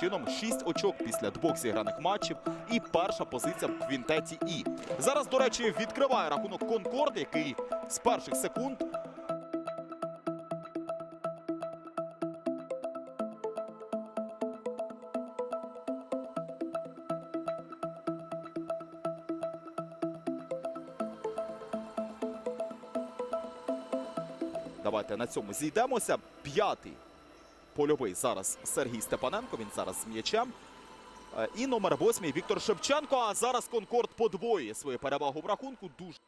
чином 6 очок після двох зіграних матчів і перша позиція в квінтеті І. Зараз, до речі, відкриває рахунок Конкорд, який з перших секунд Давайте на цьому зійдемося. П'ятий польовий зараз Сергій Степаненко. Він зараз з м'ячем. Е, І номер восьмий Віктор Шевченко. А зараз Конкорд подвоює свою перевагу в рахунку. Дуже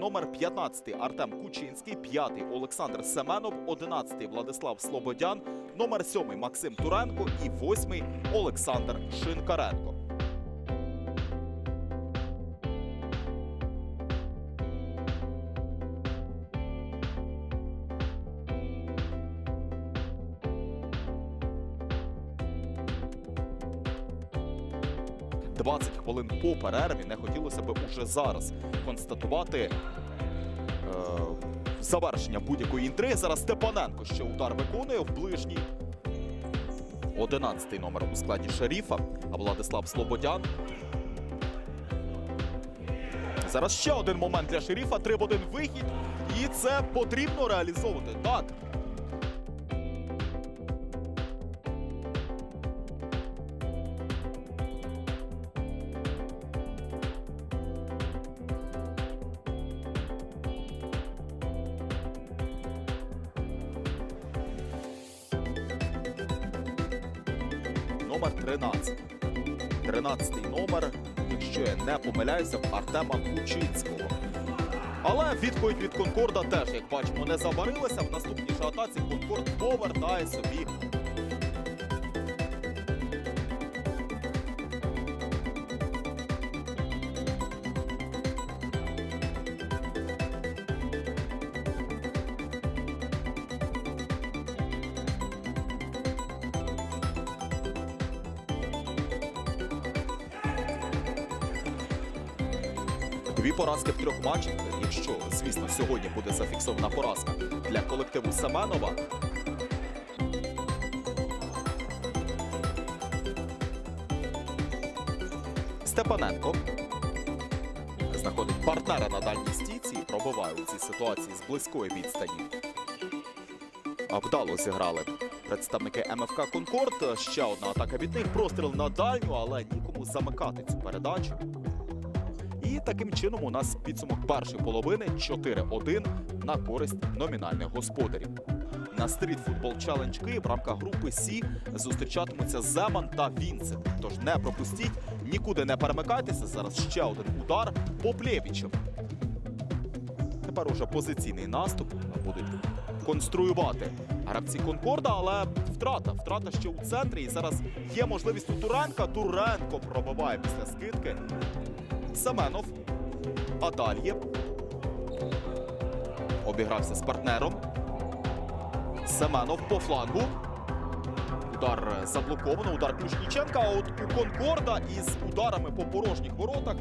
Номер 15 Артем Кучинський, 5 Олександр Семенов, 11 Владислав Слободян, номер 7 Максим Туренко і 8 Олександр Шинкаренко. – 20 хвилин по перерві не хотілося б уже зараз констатувати е, завершення будь-якої інтриги. Зараз Степаненко ще удар виконує в ближній. 11-й номер у складі шеріфа, а Владислав Слободян. Зараз ще один момент для шеріфа. 3 в 1 вихід. І це потрібно реалізовувати. Так. Номер 13. 13-й номер, якщо я не помиляюся, Артема Кучинського. Але відповідь від Конкорда теж, як бачимо, не забарилася. В наступній же атаці Конкорд повертає собі. Дві поразки в трьох матчах. Якщо, звісно, сьогодні буде зафіксована поразка для колективу Семенова. Степаненко знаходить партнера на дальній стійці і пробиває у цій ситуації з близької відстані. А Вдало зіграли представники МФК Конкорд. Ще одна атака від них. Простріл на дальню, але нікому замикати цю передачу. І таким чином у нас підсумок першої половини 4-1 на користь номінальних господарів. На стріт футбол Челендж Київ в рамках групи Сі зустрічатимуться Земан та Вінцент. Тож не пропустіть, нікуди не перемикайтеся. Зараз ще один удар по Плєвічем. Тепер уже позиційний наступ будуть конструювати гравці Конкорда, але втрата. Втрата ще у центрі. І зараз є можливість у Туренка. Туренко пробиває після скидки. Семенов. А далі обігрався з партнером. Семенов по флангу. Удар заблоковано, удар Ключніченка. А от у Конкорда із ударами по порожніх воротах.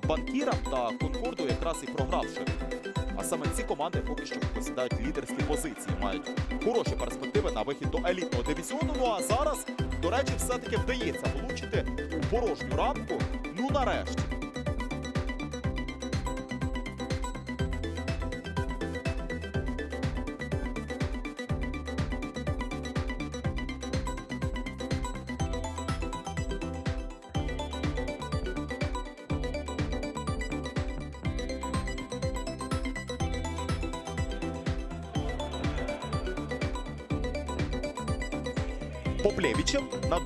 Банкірам та Конкорду якраз і програвши. А саме ці команди поки що посідають лідерські позиції, мають хороші перспективи на вихід до елітного дивізіону. Ну а зараз, до речі, все-таки вдається влучити у порожню рамку. Ну нарешті. Поплєвічем на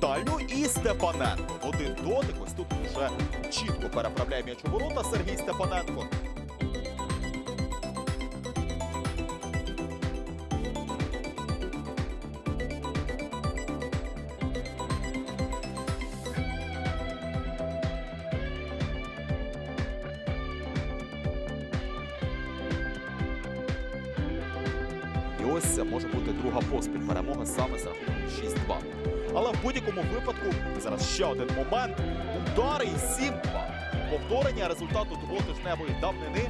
і Степаненко. Один дотик. Ось тут вже чітко переправляє м'яч у ворота Сергій Степаненко. Ось це може бути друга поспіль перемога саме з рахунком 6-2. Але в будь-якому випадку зараз ще один момент. Удари і 7-2. Повторення результату двотижневої давнини.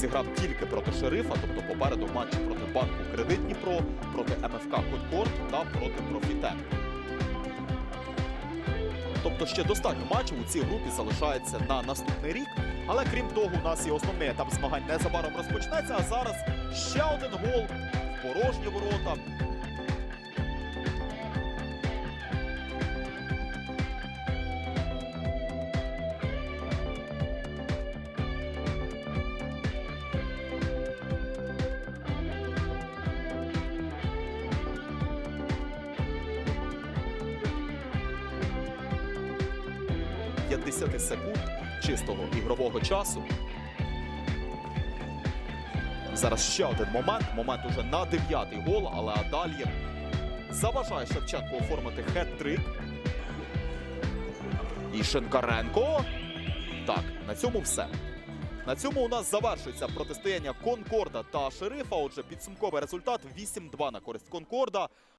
Зіграв тільки проти шерифа, тобто попереду матчі проти банку Кредит Дніпро, проти МФК Конкорд та проти Профітек. Тобто ще достатньо матчів у цій групі залишається на наступний рік. Але крім того, у нас і основний етап змагань незабаром розпочнеться. А зараз ще один гол в порожні ворота. – 50 секунд чистого ігрового часу. Зараз ще один момент. Момент уже на дев'ятий гол, але Адалєв заважає Шевченку оформити хет-трик. І Шенкаренко. Так, на цьому все. На цьому у нас завершується протистояння Конкорда та Шерифа. Отже, підсумковий результат 8-2 на користь Конкорда.